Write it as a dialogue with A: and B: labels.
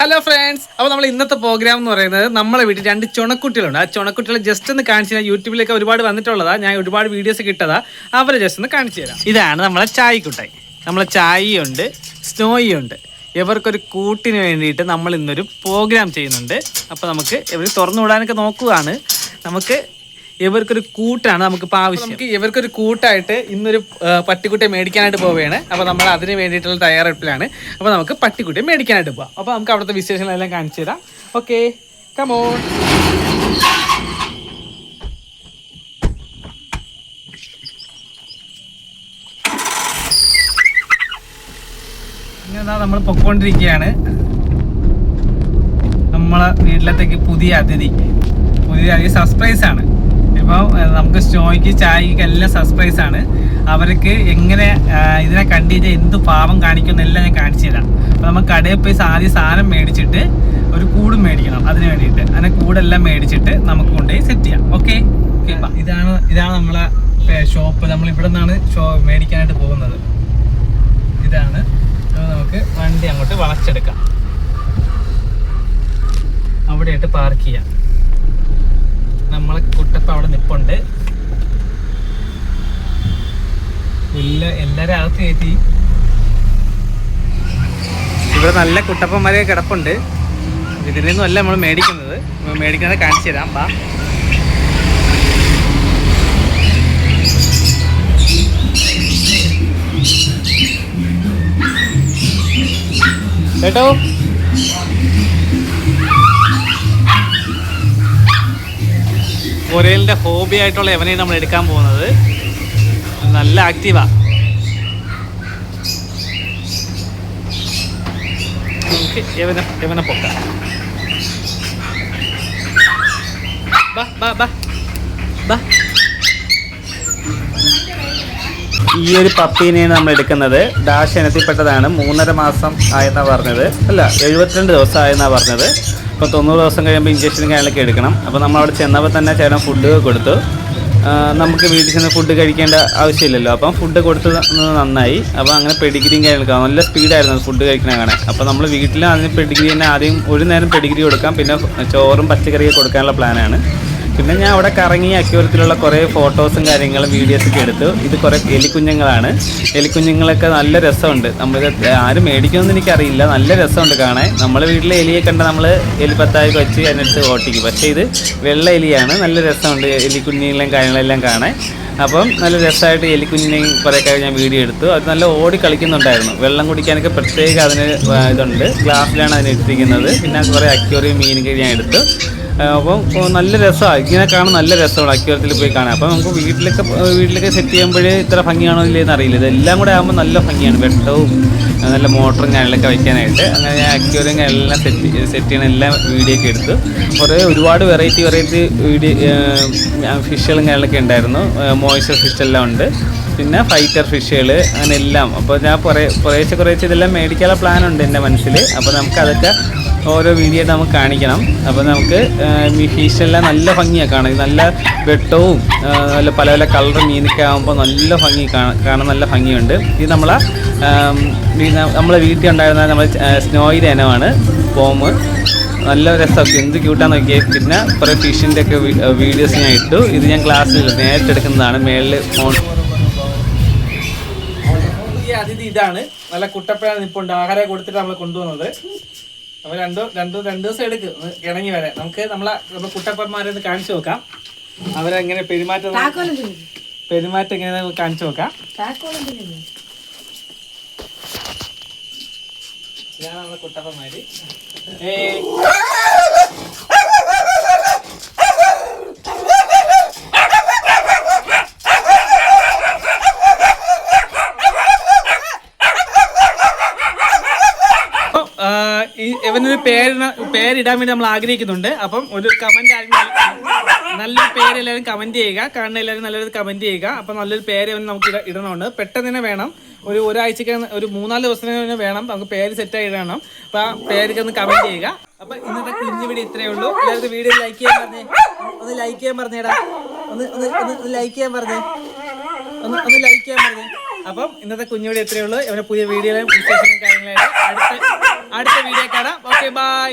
A: Hello friends അപ്പോൾ നമ്മൾ ഇന്നത്തെ പ്രോഗ്രാം എന്ന് പറയുന്നത് നമ്മളെ വീട്ടിൽ രണ്ട് ചുണക്കുട്ടികളുണ്ട്. ആ ചുണക്കുട്ടികളെ ജസ്റ്റ് ഒന്ന് കാണിച്ചു തരാം. യൂട്യൂബിലൊക്കെ ഒരുപാട് വന്നിട്ടുള്ളതാ. ഞാൻ ഒരുപാട് വീഡിയോസ് കിട്ടതാ. അവരെ ജസ്റ്റ് ഒന്ന് കാണിച്ചു തരാം. ഇതാണ് നമ്മളെ ചായക്കുട്ടായി. നമ്മളെ ചായയുണ്ട് സ്നോയിയുണ്ട് ഇവർക്കൊരു കൂട്ടിന് വേണ്ടിയിട്ട് നമ്മൾ ഇന്നൊരു പ്രോഗ്രാം ചെയ്യുന്നുണ്ട്. അപ്പോൾ നമുക്ക് ഇവർ തുറന്നു വിടാനൊക്കെ നോക്കുകയാണ് നമുക്ക് ഇവർക്കൊരു കൂട്ടാണ് നമുക്ക് ഇപ്പൊ ആവശ്യം. നമുക്ക് ഇവർക്കൊരു കൂട്ടായിട്ട് ഇന്നൊരു പട്ടിക്കുട്ടിയെ മേടിക്കാനായിട്ട് പോവുകയാണ്. അപ്പോൾ നമ്മൾ അതിന് വേണ്ടിയിട്ടുള്ള തയ്യാറെടുപ്പിലാണ്. അപ്പോൾ നമുക്ക് പട്ടിക്കുട്ടിയെ മേടിക്കാനായിട്ട് പോവാം. അപ്പോൾ നമുക്ക് അവിടുത്തെ വിശേഷങ്ങളെല്ലാം കാണിച്ചു തരാം. ഓക്കെ കമോൺ ഇങ്ങനെ നമ്മൾ പൊക്കോണ്ടിരിക്കുകയാണ്. നമ്മളെ വീട്ടിലത്തേക്ക് പുതിയ അതിഥി. പുതിയ അതിഥി സർപ്രൈസ് ആണ്. ഇപ്പോൾ നമുക്ക് സ്റ്റോയ്ക്ക് ചായക്ക് എല്ലാം സർപ്രൈസ് ആണ്. അവർക്ക് എങ്ങനെ ഇതിനെ കണ്ടിട്ട് എന്ത് പാവം കാണിക്കുമെന്നെല്ലാം ഞാൻ കാണിച്ചു തരാം. അപ്പോൾ നമ്മൾ കടയിൽ പോയി ആദ്യം സാധനം മേടിച്ചിട്ട് ഒരു കൂട് മേടിക്കണം അതിന് വേണ്ടിയിട്ട്. അങ്ങനെ കൂടെല്ലാം മേടിച്ചിട്ട് നമുക്ക് കൊണ്ടുപോയി സെറ്റ് ചെയ്യാം. ഓക്കെ ഇതാണ് ഇതാണ് നമ്മളെ ഷോപ്പ് നമ്മൾ ഇവിടെ നിന്നാണ് ഷോ മേടിക്കാനായിട്ട് പോകുന്നത്. ഇതാണ്. നമുക്ക് വണ്ടി അങ്ങോട്ട് വളച്ചെടുക്കാം. അവിടെയായിട്ട് പാർക്ക് ചെയ്യാം. നമ്മളെ കുട്ടപ്പ അവിടെ നിപ്പുണ്ട്. ഇല്ല എല്ലാരും അകത്ത് കയറ്റി. ഇവിടെ നല്ല കുട്ടപ്പന്മാരെ കിടപ്പുണ്ട്. ഇതിൽ നിന്നും അല്ല നമ്മൾ മേടിക്കുന്നത് മേടിക്കുന്നത് കാണിച്ചു തരാം പാ കേട്ടോ ഒരേലിന്റെ ഹോബി ആയിട്ടുള്ള എവനെ നമ്മൾ എടുക്കാൻ പോകുന്നത്. നല്ല ആക്റ്റീവാ. നമുക്ക് യവനെ യവനെ പൊക്കാം? ബാ ബാ ബാ. ബാ. ഈ ഒരു പപ്പീനെയാണ് നമ്മൾ എടുക്കുന്നത്. ഡാഷ് ഇനത്തിൽപ്പെട്ടതാണ്. മൂന്നര മാസം ആയെന്നാണ് പറഞ്ഞത്. അല്ല എഴുപത്തിരണ്ട് ദിവസം ആയെന്നാണ് പറഞ്ഞത്. അപ്പോൾ തൊണ്ണൂറ് ദിവസം കഴിയുമ്പോൾ ഇഞ്ചക്ഷൻ കാര്യങ്ങളൊക്കെ എടുക്കണം. അപ്പോൾ നമ്മൾ അവിടെ ചെന്നപ്പോൾ തന്നെ ചേട്ടൻ ഫുഡ് കൊടുത്തു. നമുക്ക് വീട്ടിൽ ചെന്ന് ഫുഡ് കഴിക്കേണ്ട ആവശ്യമില്ലല്ലോ. അപ്പം ഫുഡ് കൊടുത്തത് നന്നായി. അപ്പോൾ അങ്ങനെ പെഡിഗ്രിയും കാര്യങ്ങളൊക്കെ നല്ല സ്പീഡായിരുന്നു ഫുഡ് കഴിക്കണ കാണാൻ. അപ്പോൾ നമ്മൾ വീട്ടിൽ അതിന് പെഡിഗ്രി തന്നെ ആദ്യം ഒരു നേരം പെഡിഗ്രി കൊടുക്കാം. പിന്നെ ചോറും പച്ചക്കറിയൊക്കെ കൊടുക്കാനുള്ള പ്ലാനാണ് പിന്നെ ഞാൻ അവിടെ കറങ്ങി അക്യൂരത്തിലുള്ള കുറേ ഫോട്ടോസും കാര്യങ്ങളും വീഡിയോസൊക്കെ എടുത്തു. ഇത് കുറേ എലിക്കുഞ്ഞുങ്ങളാണ്. എലിക്കുഞ്ഞുങ്ങളൊക്കെ നല്ല രസമുണ്ട്. നമ്മൾ ആരും മേടിക്കുമെന്ന് എനിക്കറിയില്ല. നല്ല രസമുണ്ട് കാണാൻ. നമ്മൾ വീട്ടിലെ എലിയെ കണ്ട നമ്മൾ എലിപ്പത്തായി വെച്ച് അതിനടുത്ത് ഓട്ടിക്കും. പക്ഷേ ഇത് വെള്ള എലിയാണ്. നല്ല രസമുണ്ട് എലിക്കുഞ്ഞുങ്ങളെയും കാര്യങ്ങളെല്ലാം കാണാൻ. അപ്പം നല്ല രസമായിട്ട് എലിക്കുഞ്ഞിനെയും കുറേയൊക്കെ ഞാൻ വീഡിയോ എടുത്തു. അത് നല്ല ഓടി കളിക്കുന്നുണ്ടായിരുന്നു. വെള്ളം കുടിക്കാനൊക്കെ പ്രത്യേക അതിന് ഇതുണ്ട്. ഗ്ലാസ്സിലാണ് അതിന് എടുത്തിരിക്കുന്നത് പിന്നെ കുറേ അക്യൂറിയും മീനൊക്കെ ഞാൻ എടുത്തു. അപ്പം നല്ല രസമാണ് ഇങ്ങനെ കാണാൻ നല്ല രസമാണ് അക്യൂരത്തിൽ പോയി കാണാൻ. അപ്പം നമുക്ക് വീട്ടിലൊക്കെ വീട്ടിലൊക്കെ സെറ്റ് ചെയ്യുമ്പോഴേ ഇത്ര ഭംഗിയാണോ ഇല്ലേന്ന് അറിയില്ല ഇതെല്ലാം കൂടെ ആകുമ്പോൾ നല്ല ഭംഗിയാണ്. വെട്ടവും നല്ല മോട്ടറും കാര്യങ്ങളൊക്കെ വയ്ക്കാനായിട്ട്. അങ്ങനെ ഞാൻ അക്യൂറിയും എല്ലാം സെറ്റ് സെറ്റ് ചെയ്യണ എല്ലാം വീഡിയോ ഒക്കെ എടുത്തു. കുറേ ഒരുപാട് വെറൈറ്റി വെറൈറ്റി വീഡിയോ ഫിഷുകളും കാര്യങ്ങളൊക്കെ ഉണ്ടായിരുന്നു. മോയ്സ്ചർ ഫിഷ് എല്ലാം ഉണ്ട്. പിന്നെ ഫൈറ്റർ ഫിഷുകൾ അങ്ങനെ എല്ലാം. അപ്പോൾ ഞാൻ കുറേ കുറേശ്ശെ കുറേശ്ശെ ഇതെല്ലാം മേടിക്കാനുള്ള പ്ലാൻ ഉണ്ട് എന്റെ മനസ്സിൽ. അപ്പോൾ നമുക്ക് അതൊക്കെ ഓരോ വീഡിയോ നമുക്ക് കാണിക്കണം. അപ്പോൾ നമുക്ക് ഈ ഫിഷെല്ലാം നല്ല ഭംഗിയാണ് കാണാൻ. നല്ല വെട്ടവും നല്ല പല പല കളർ മീനൊക്കെ ആകുമ്പോൾ നല്ല ഭംഗി കാണാൻ നല്ല ഭംഗിയുണ്ട്. ഇത് നമ്മളെ നമ്മളെ വീട്ടിൽ ഉണ്ടായിരുന്ന നമ്മൾ സ്നോയിലെ ഇനമാണ്. പോമ് നല്ല രസമൊക്കെ. എന്ത് ക്യൂട്ടാന്ന് നോക്കിയേ. പിന്നെ കുറേ ഫിഷിന്റെ ഒക്കെ വീഡിയോസ് ഞാൻ ഇട്ടു. ഇത് ഞാൻ ക്ലാസ്സിൽ നേരിട്ട് എടുക്കുന്നതാണ്. മേളിൽ ഫോൺ അതിഥി ഇതാണ്. നല്ല കുട്ടപ്പഴാണ് ഇപ്പോൾ ഉണ്ട് ആഹാരം കൊടുത്തിട്ട് നമ്മൾ കൊണ്ടുവന്നത്. അപ്പൊ രണ്ടോ രണ്ടോ രണ്ടു ദിവസം എടുക്കും. ഇണങ്ങി വരാൻ. നമുക്ക് നമ്മളെ നമ്മുടെ കുട്ടപ്പന്മാരെ ഒന്ന് കാണിച്ചു നോക്കാം. അവരെങ്ങനെ പെരുമാറ്റം പെരുമാറ്റം എങ്ങനെ കാണിച്ചു നോക്കാം
B: താക്കോലും തിന്നു
A: ഇവനൊരു പേരിന് പേരിടാൻ വേണ്ടി നമ്മൾ ആഗ്രഹിക്കുന്നുണ്ട്. അപ്പം ഒരു കമന്റ് നല്ലൊരു പേര് എല്ലാവരും കമന്റ് ചെയ്യുക. കാണുന്ന എല്ലാവരും നല്ലൊരു കമന്റ് ചെയ്യുക. അപ്പൊ നല്ലൊരു പേര് നമുക്ക് ഇട- ഇടണമുണ്ട്. പെട്ടെന്ന് തന്നെ വേണം. ഒരു ഒരാഴ്ചക്ക് ഒരു മൂന്നാൽ ദിവസത്തിന് വേണം. നമുക്ക് പേര് സെറ്റായി ഇടണം. അപ്പൊ ആ പേരൊക്കെ ഒന്ന് കമന്റ് ചെയ്യുക. അപ്പൊ ഇന്നത്തെ കുഞ്ഞു വീഡിയോ ഇത്രയേ ഉള്ളൂ. എല്ലാവരും വീഡിയോ ലൈക്ക് ചെയ്യാൻ പറഞ്ഞേ. ഒന്ന് ലൈക്ക് ചെയ്യാൻ പറഞ്ഞേടാ. ഒന്ന് ഒന്ന് ഒന്ന് ലൈക്ക് ചെയ്യാൻ പറഞ്ഞേ. ഒന്ന് ഒന്ന് ലൈക്ക് ചെയ്യാൻ പറഞ്ഞേ. അപ്പം ഇന്നത്തെ കുഞ്ഞു വീഡിയോ ഇത്രയേ ഉള്ളൂ. ഇവരെ പുതിയ വീഡിയോയിലും കാര്യങ്ങളായിട്ട് അടുത്ത അടുത്ത വീഡിയോ കാണാം ഓക്കെ ബൈ